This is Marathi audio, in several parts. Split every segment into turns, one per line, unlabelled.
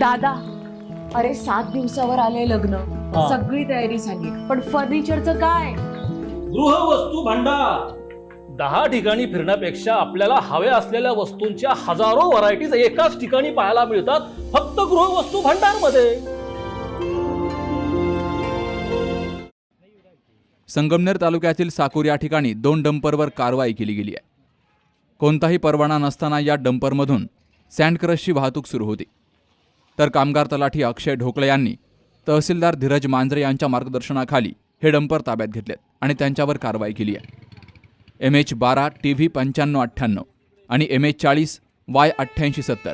दादा अरे सात दिवसावर आले लग्न.
हा.
सगळी तयारी झाली. पण फर्निचरचं काय?
गृहवस्तू भांडार. दहा ठिकाणी फिरण्यापेक्षा आपल्याला हव्या असलेल्या वस्तूंच्या हजारो व्हरायटीज एकाच ठिकाणी पाहायला मिळतात फक्त गृहवस्तू भांडारमध्ये
संगमनेर तालुक्यातील साकूर या ठिकाणी दोन डंपरवर कारवाई केली गेली आहे. कोणताही परवाना नसताना या डंपरमधून सँडक्रशची वाहतूक सुरू होती. तर कामगार तलाठी अक्षय ढोकळे यांनी तहसीलदार धीरज मांजरे यांच्या मार्गदर्शनाखाली हे डंपर ताब्यात घेतलेत आणि त्यांच्यावर कारवाई केली आहे. एम एच बारा टी व्ही पंच्याण्णव अठ्ठ्याण्णव आणि एम एच चाळीस वाय अठ्ठ्याऐंशी सत्तर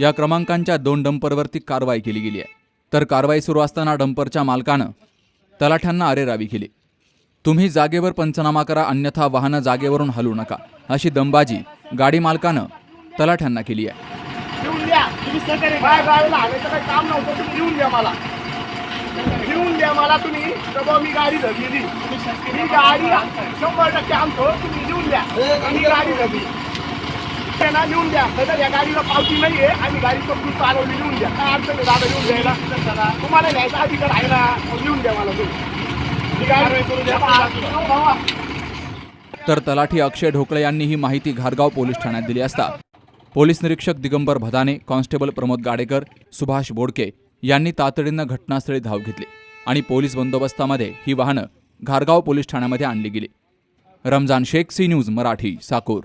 या क्रमांकांच्या दोन डंपरवरती कारवाई केली गेली आहे. तर कारवाई सुरू असताना डंपरच्या मालकानं तलाठ्यांना अरेरावी केली. तुम्ही जागेवर पंचनामा करा अन्यथा वाहनं जागेवरून हलू नका अशी दंबाजी गाडी मालकानं तलाठ्यांना केली आहे.
लिहून द्या. तुम्ही सहकार्य काय गाडीला आणायचं काही काम नव्हतं तुम्ही लिहून द्या मला. लिहून द्या मला तुम्ही. बाबा मी गाडी धरलेली मी गाडी शंभर टक्के आणतो. तुम्ही लिहून द्या. मी गाडी धरली. ते ना लिहून द्या. तर या गाडीला पावती नाहीये. आणि गाडी पकडून चालवली लिहून द्या. काय अडचण आहे दादा लिहून द्यायला. तुम्हाला न्यायचा अधिकार आहे ना लिहून द्या मला तुम्ही.
तर तलाठी अक्षय ढोकळे यांनी ही माहिती घारगाव पोलीस ठाण्यात दिली असता. पोलीस निरीक्षक दिगंबर भदाने कॉन्स्टेबल प्रमोद गाडेकर सुभाष बोडके यांनी तातडीनं घटनास्थळी धाव घेतली आणि पोलीस बंदोबस्तामध्ये ही वाहनं घारगाव पोलीस ठाण्यामध्ये आणली गेली. Ramzan Shaikh C news Marathi Sakur.